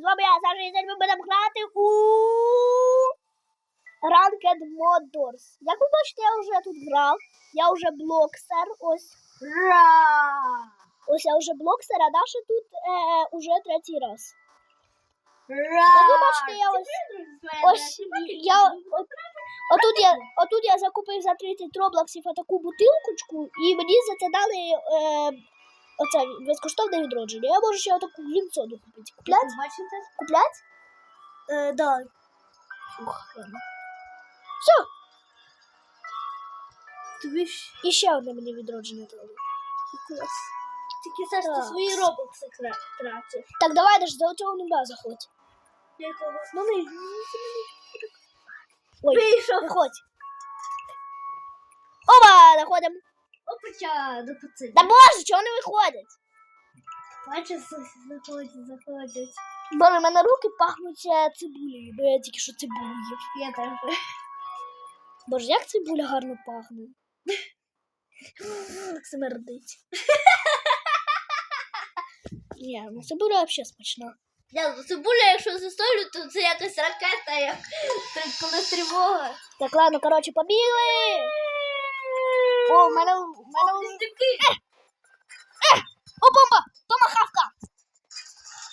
з вами я, Саша, і сьогодні ми будемо грати у Ranked Motors. Як ви бачите, я вже тут грав. Я вже блоксер. Ось. Ра! Ось я вже блоксер, а Даша тут е, уже третій раз. Ра! Як ви бачите, я ось, ось я, от, отут я, отут я закупив за 30 роблоксів таку бутилкочку, і мені за це дали е, оце безкоштовне відродження. Я можу ще отаку грінсоду купити. Куплять? Бачите? Куплять? Е, да. Ух, ладно. Все, Тобі ж і ще одне мені відродження дали. клас. Тільки Саш, ти Так. свої робокси кра- тратиш. Так, давай, Даш, до цього нуля заходь. Якого? Ну, не. Ой, Вийшов. виходь. Оба, заходимо. Опача, до пацанів. Да боже, чого не виходять? Бачиш, заходять, заходять. Боже, в мене руки пахнуть е, цибулею, бо я тільки що цибулю їв. Я теж. Боже, як цибуля гарно пахне. Смердить. Ні, ну цибуля взагалі смачна. Я ну, цибуля, якщо заставлю, то це якась ракета, як коли тривога. Так, ладно, коротше, побігли. О, в мене, в мене Ти вже... такий О, бомба! Дома хавка!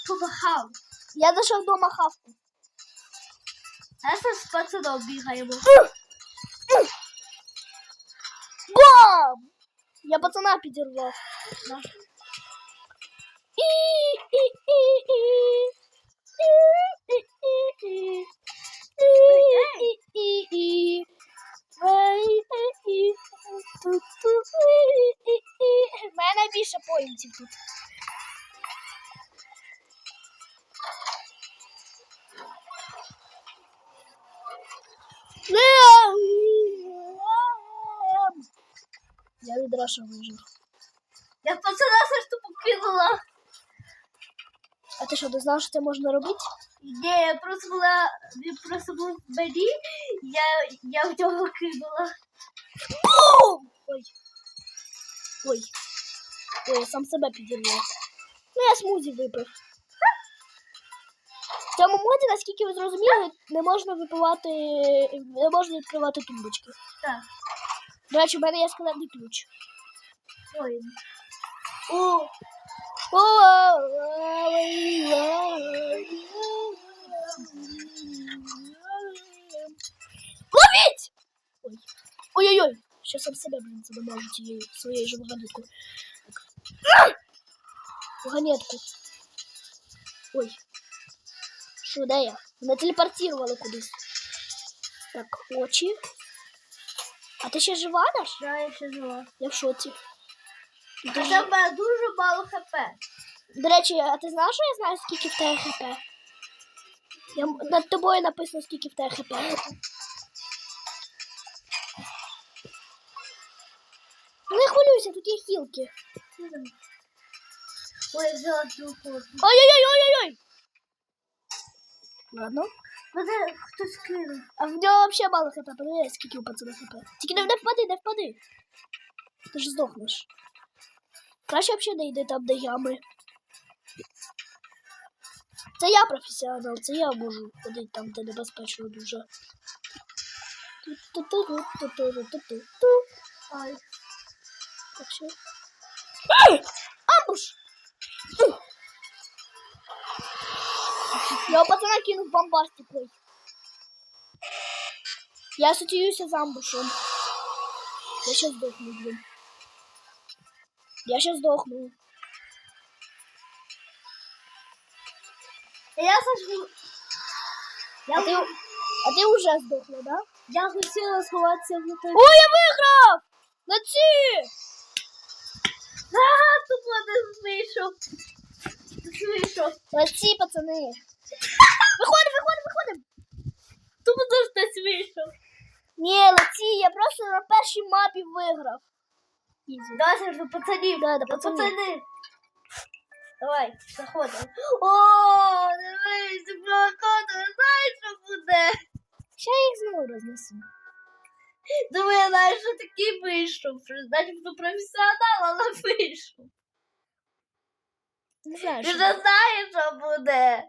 побахав. Я зайшов до махавку. А що з пацаном бігаємо? Бам! Я пацана підірвав. І, більше поінтів тут. Я від Раша вижив. Я пацана все ж тупо кинула. А ти що, не знав, що це можна робити? Ні, я просто була, він просто був в мені, я, я в нього кинула. Бум! Ой. Ой. Ой, я сам себе підірвав. Ну, я смузі випив. В цьому моді, наскільки ви зрозуміли, не можна випивати, не можна відкривати тумбочки. Так. До речі, в мене є складний ключ. Ой. О, Ловіть! Ой. Ой-ой-ой! Що сам себе, блін, задумав тією своєю же. Так. Вагонетку. Ой. Що, де я? Мене телепортували кудись. Так, очі. А ти ще жива, Даш? да, я ще жила. Я в шоці. А Дуже... мене дуже мало хп. До речі, а ти знаєш, що я знаю, скільки в тебе хп? Я... Над тобою написано, скільки в тебе хп. Не хвилюйся, тут є хілки. Ой, взяла телефон. Ой-ой-ой-ой-ой! Ладно. Мене хтось кинув. А в нього взагалі мало хп, подивись, скільки у пацана хп. Тільки не, не впади, не впади. Ти ж здохнеш. Краще взагалі не йди там, де ями. Це я професіонал, це я можу ходити там, де небезпечно дуже. Ту-ту-ту-ту-ту-ту-ту-ту. Ай. Так що. Ей! Амбуш! Я у пацана кинув бомбастикой. Я асоціююся з амбушем. Я щас здохну, блін. Я щас здохну. Я сажу. А ти, а ти вже здохла, да? Я хотіла сховатися в той. Ой, я виграв! На ці! А, тут один вийшов. Вийшов. На пацани. Виходимо, виходимо, виходимо. Тут теж хтось вийшов. Ні, Лаці, я просто на першій мапі виграв. Давай Саш, до пацанів. Да, до До пацанів. пацани. Давай, заходимо. О, дивись, провокатор, знаєш, що буде? Ще я їх знову рознесу. Думаю, я знаю, що такий вийшов. Значить, хто професіонал, але вийшов. Не знаю, Він що. же знає, що буде.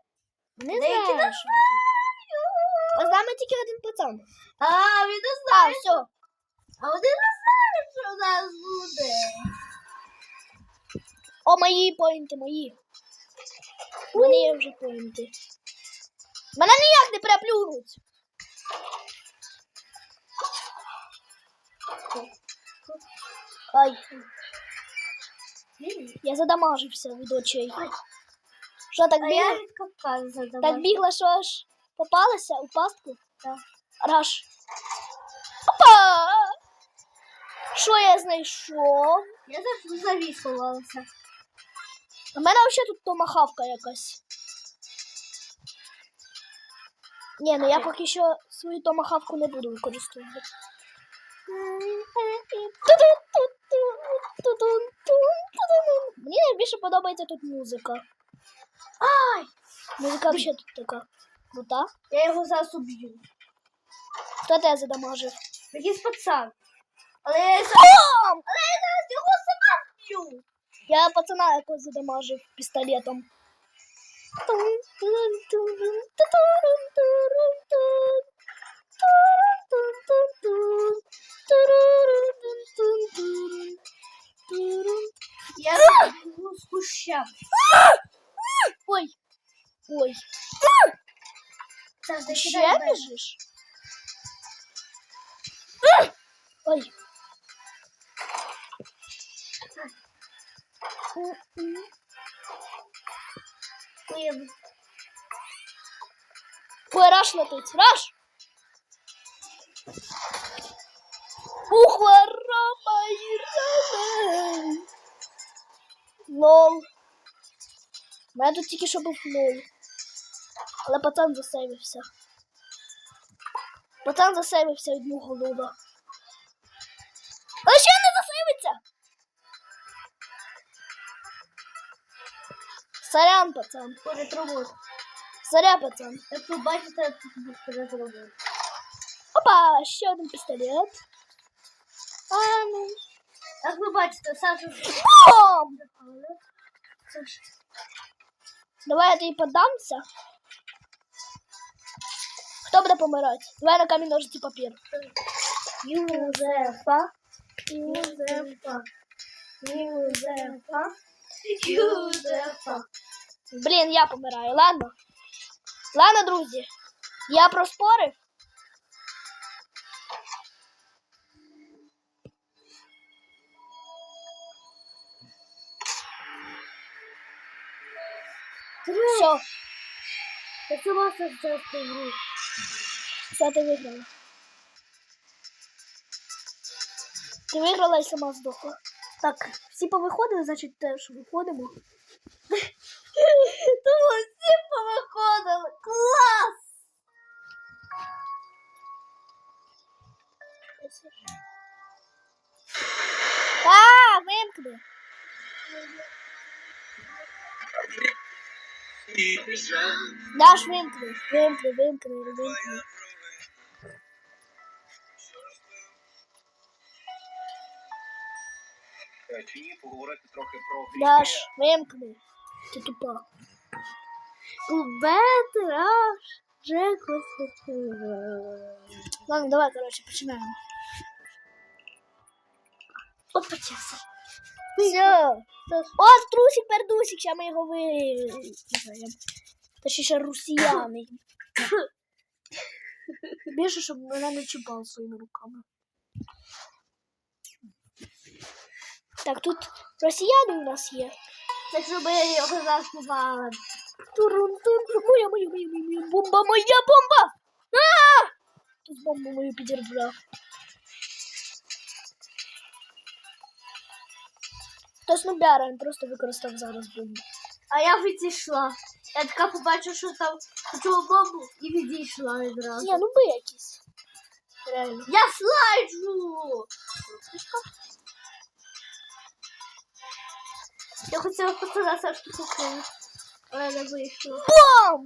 Не Деякі знаю, не що. А з нами тільки один пацан. А, він не А, знає. все. А один не знає, що зараз буде. О, мої поінти, мої. У мене є вже поінти. Мене ніяк не переплюнуть. Ай, я задамажився від очей. Що так бігла? Так бігла, що аж попалася у пастку? Так. Раш. Опа! Що я знайшов? Я завжди завіс ховалася. У мене взагалі тут томахавка якась. Ні, ну я поки що свою томахавку не буду використовувати. Мені найбільше подобається тут музика. Ай! Музика взагалі тут така крута. Я його зараз уб'ю. Хто тебе задамажив? Якийсь пацан. Але я, зараз- Бам! але я зараз його сама вб'ю. Я пацана якось задамажив пістолетом. Я забігу. Ой. Ой. Ти закидай ще біжиш? Ой. Раш летить. Раш! Ух, рома і раме. Лол. У мене тут тільки що був лол. Але пацан засейвився. Пацан засейвився мого лола. А ще не засейвиться! Сорян, пацан. Перед роботою. Пацан. Як ви бачите, тут був перед роботою. Опа, ще один пістолет. А, ну. Як ви бачите, Саша Бом! Саша. Давай я тобі подамся. Хто буде помирати? Давай на камінь ножиці папір. Юзефа. Юзефа. Юзефа. Юзефа. Блін, я помираю, ладно? Ладно, друзі. Я проспорив. Все, Я сама сейчас погру. все ти выиграла. Ти виграла і сама здохла. Так, всі повиходили, значить теж виходимо. Даш вимкни, вимкни, вимкни, вимкни. Чи ні, поговорити трохи про Даш, вимкни. Ти тупа. Кубет, раш, Жеко, Ладно, давай, короче, починаємо. Опа, час. Все. От трусик пердусик, зараз ми його виграємо. Точніше, росіяни. Більше, щоб мене не чіпав своїми руками. Так, тут росіяни у нас є. Так, щоб я його зараз повалила. Турун-тун. Моя, моя, моя, моя, моя бомба, моя бомба! А! Тут бомбу мою підірвав. Хтось нубяра, він просто використав зараз бомбу. А я відійшла. Я така побачила, що там почула бомбу і відійшла відразу. Ні, ну би якісь. Реально. Я слайджу! Я хотіла пацана все ж таки кинути, але не вийшло. Бом!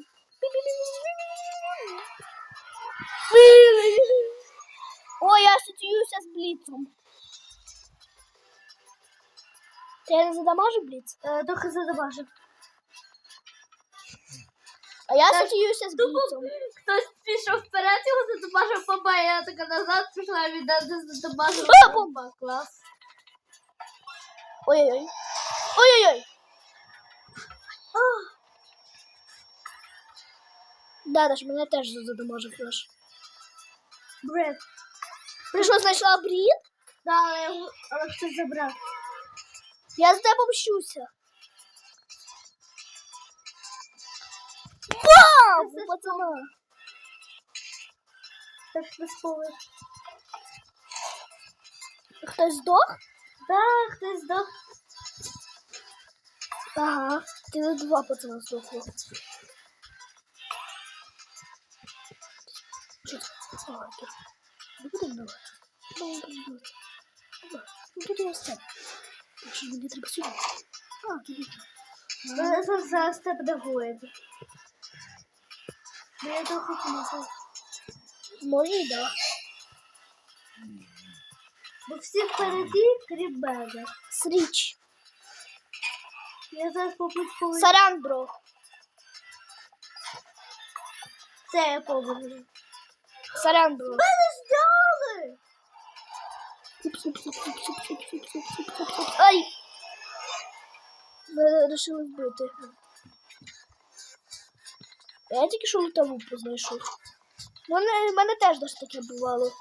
Ой, я асоціююся з Бліцом. Ти не задамажив Бліц? Е, трохи задобажив. А я сотіюся з бліцом. Хтось пішов вперед, його задобажив папа, і я така назад пішла віддати задобажив А, бом! папа. Клас. Ой-ой-ой. Ой-ой-ой. Да, Даш, мене теж задамажив флеш. Бред. Ти що, знайшла брід? Да, але його але хтось забрав. Я з тебе мщуся. Бам! У пацана. Так спали. Хтось здох? Да, хтось здох. Ага. Ти два пацана здохло. Що це? Ага. Не будемо. Ну, не будемо. Ага, Ну, тут я все. Якщо мені треба сюди. А, тут. Зараз зараз тебе догоїть. Я трохи помогу. Може, да. Бо всі впереді, крім мене. Сріч. Я зараз попуть коли Сорян, бро. це я поверну. Сорян, бро. Мене зняли! Ай! Мене вирішили вбити. Я тільки що лутову познайшов. Мене, мене теж десь таке бувало.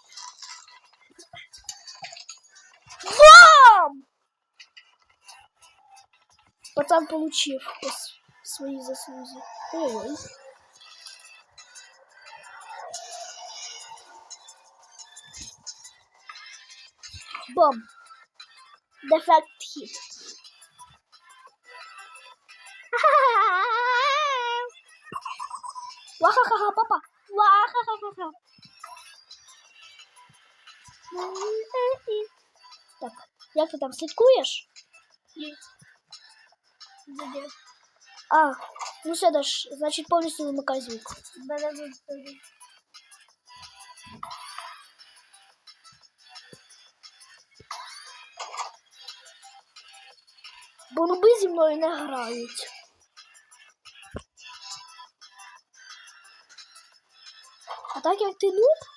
Бам! Пацан получив по с- своїй заслузі. Ой-ой. Бом. Дефект хіт. Вахахаха, папа. Вахахаха. Так, як ти там слідкуєш? Ні. А, ну все, Даш, значить повністю вимикай звук. Мене виставили. Бо нуби зі мною не грають. kadar geldi noob.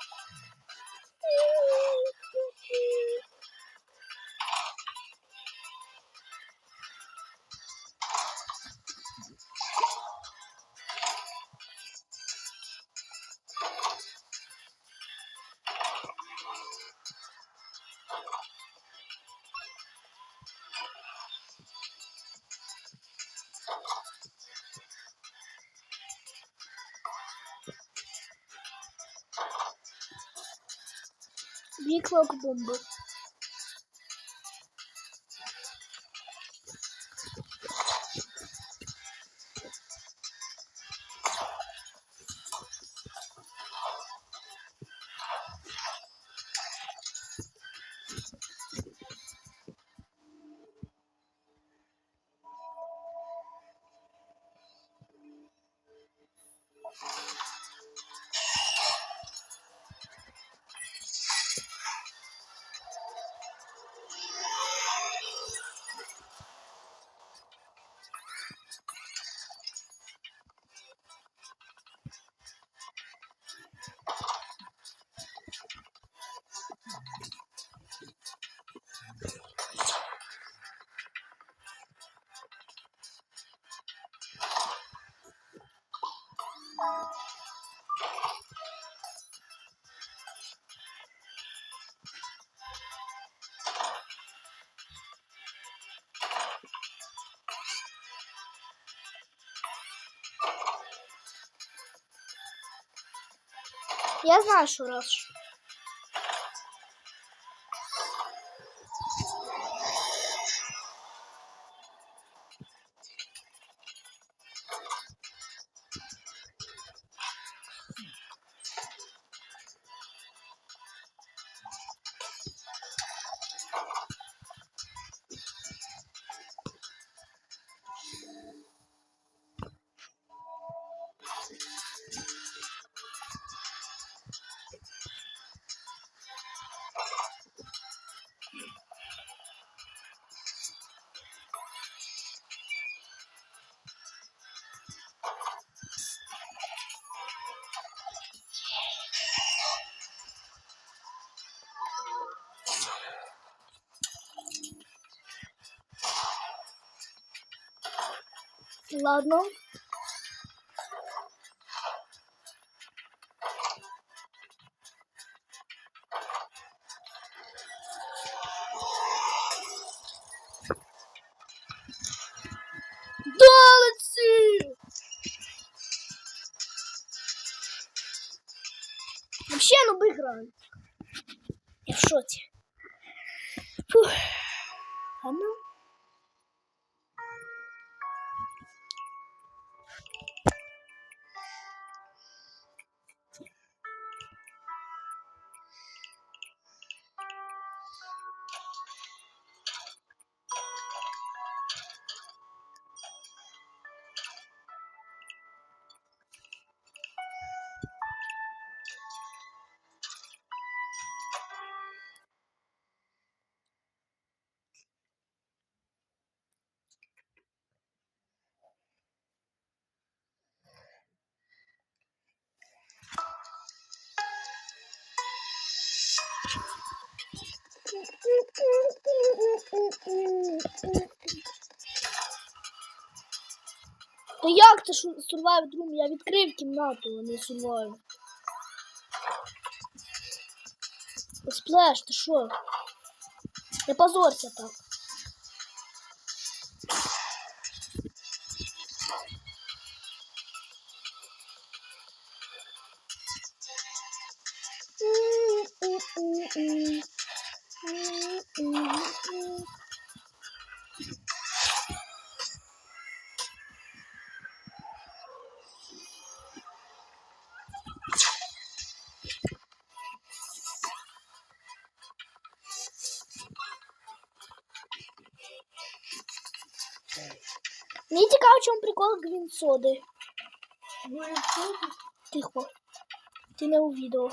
Віклок бомби. Я знаю, що раз. Ладно. Далеці! Та як це Survive Room? Я відкрив кімнату, а не Survive. Сплеш, ти що? Не позорся так. Прикол гвінсоди. Тихо. Ти не у відео.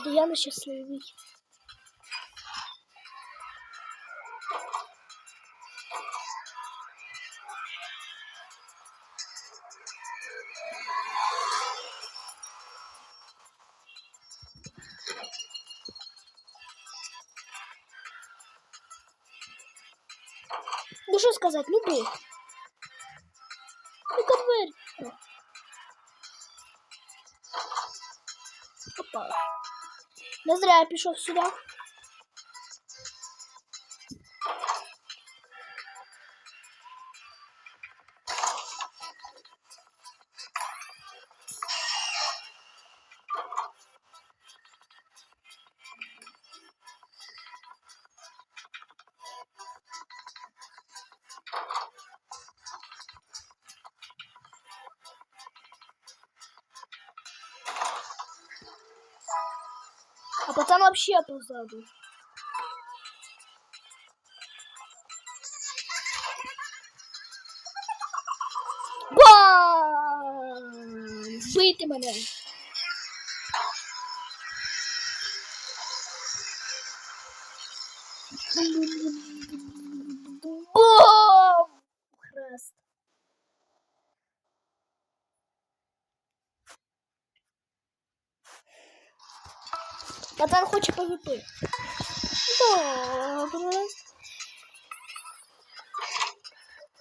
Завжди, я нещасливий. Ну що сказати, ну бий. Не зря я пішов сюди. А пацан вообще позаду. Бам! Вбийте мене. Добре.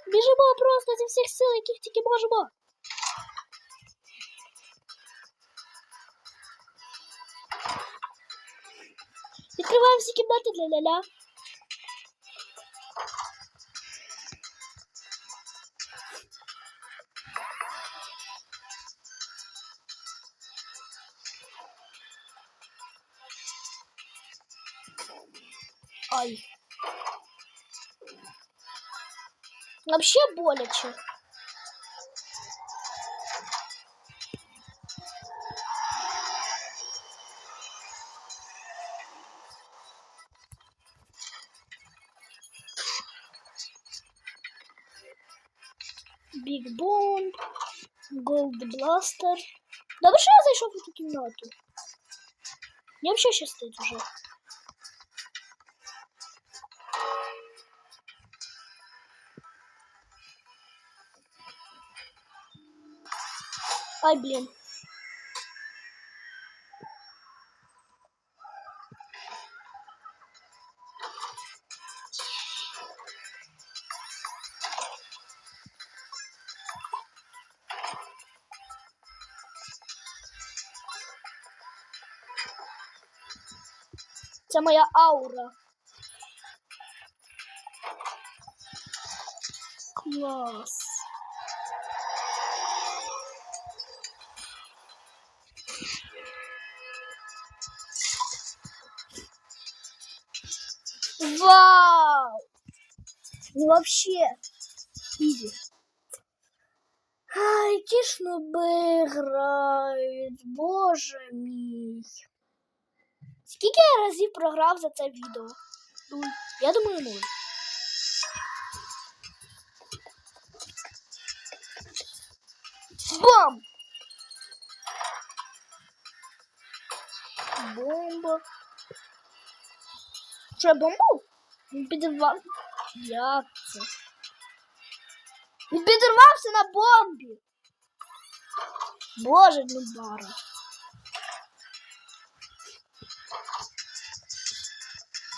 Біжимо просто зі всіх сил, яких тільки можемо. Відкриваємо всі кімнати для ля-ля. боляче. Биг Bone, Gold Blaster. Добре, що я зайшов у цю кімнату. Мені взагалі щастить уже. Ай, блін. Це моя аура. Клас. Ну вообще, изи. Ай, ж ноби боже мій. Скільки я разів програв за це відео? Нуль. Я думаю, нуль. Бам! Бомба. Що, я бомбу? Підірвав. Як це? Він підірвався на бомбі. Боже, Нубара.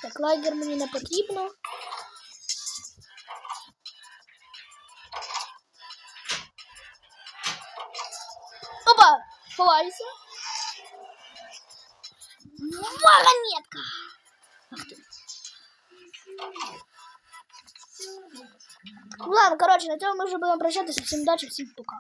Так, лагер мені не потрібно. Опа! Ховайся. Вагонетка! Ладно, короче, на цьому ми вже будемо прощатися. Всім удачі, всім пока.